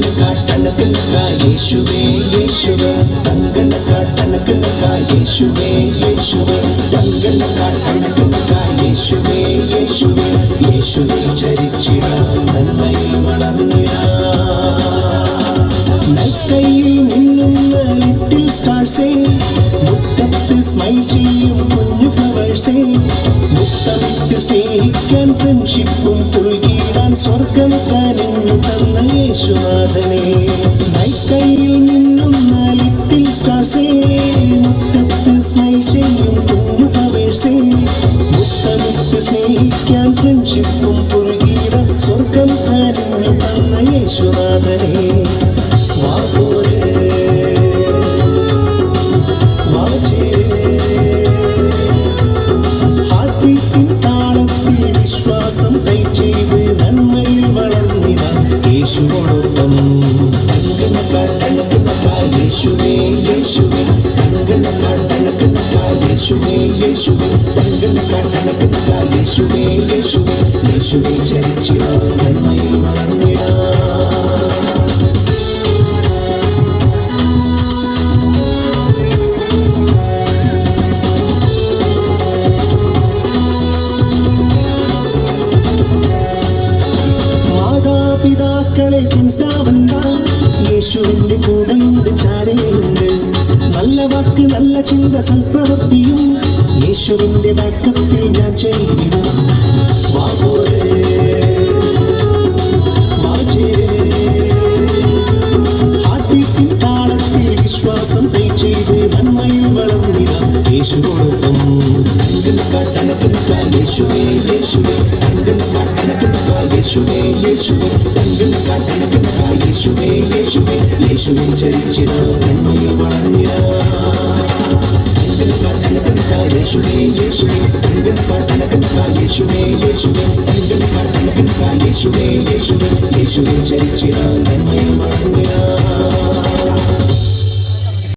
തങ്കണ്ണക്കാ കണക്കണ്ണക്കാ യേശുവേ യേശുവേ. യേശുവേ സ്നേഹിക്കാൻ ഫ്രണ്ട്ഷിപ്പും പുൽകിടാൻ സ്വർഗം തന്നെ തന്ന യേശുനാഥനെ നൈറ്റ് സ്കൈയിൽ നിന്നും ലിറ്റിൽ സ്റ്റാർസേ മുട്ടത്ത് സ്മൈൽ ചെയ്യും കുഞ്ഞു ഫ്ലവേഴ്സേ മുത്തമിട്ട് സ്നേഹിക്കാൻ ഫ്രണ്ട്ഷിപ്പും പുൽകിടാൻ സ്വർഗം താനെന്നു തന്ന യേശുനാഥനെ. താളത്തിൽ വിശ്വാസം കൈ ചെയ്ത് നന്മയിൽ വളർന്നിടാൻ യേശുവോടൊപ്പം യേശുവേ യേശുവേ. യേശുവേ യേശുവേ. യേശുവേ യേശുവേ. യേശുവേ ചരിച്ചിടാൻ നന്മയിൽ വളർന്നിടാൻ കുൻസ്താവണ്ട യേശുവിന്റെ കൂടെയുണ്ട് ചാരയുണ്ട് നല്ല വാക്ക് നല്ല ചിന്ത സൽപ്രവൃത്തിയും യേശുവിന്റെ വാക്കത്തിൽ ഞാൻ താളത്തിൽ വിശ്വാസം ചെയ്ത് നന്മയിൽ വളർന്നിടാം. യേശുവോടൊപ്പം കണക്കണക്കാൽ യേശുവേ യേശുവേ യേശുവേ യേശുവേ കണക്കണക്കാൽ യേശുവേ യേശുവേ യേശുവേ ചരിച്ചിടാം നന്മയിൽ വളർന്നിടാം. യേശുവേ യേശുവേ യേശുവേ യേശുവേ യേശുവേ യേശുവേ യേശുവേ ചരിച്ചിടാൻ നന്മയിൽ വളർന്നിടാം.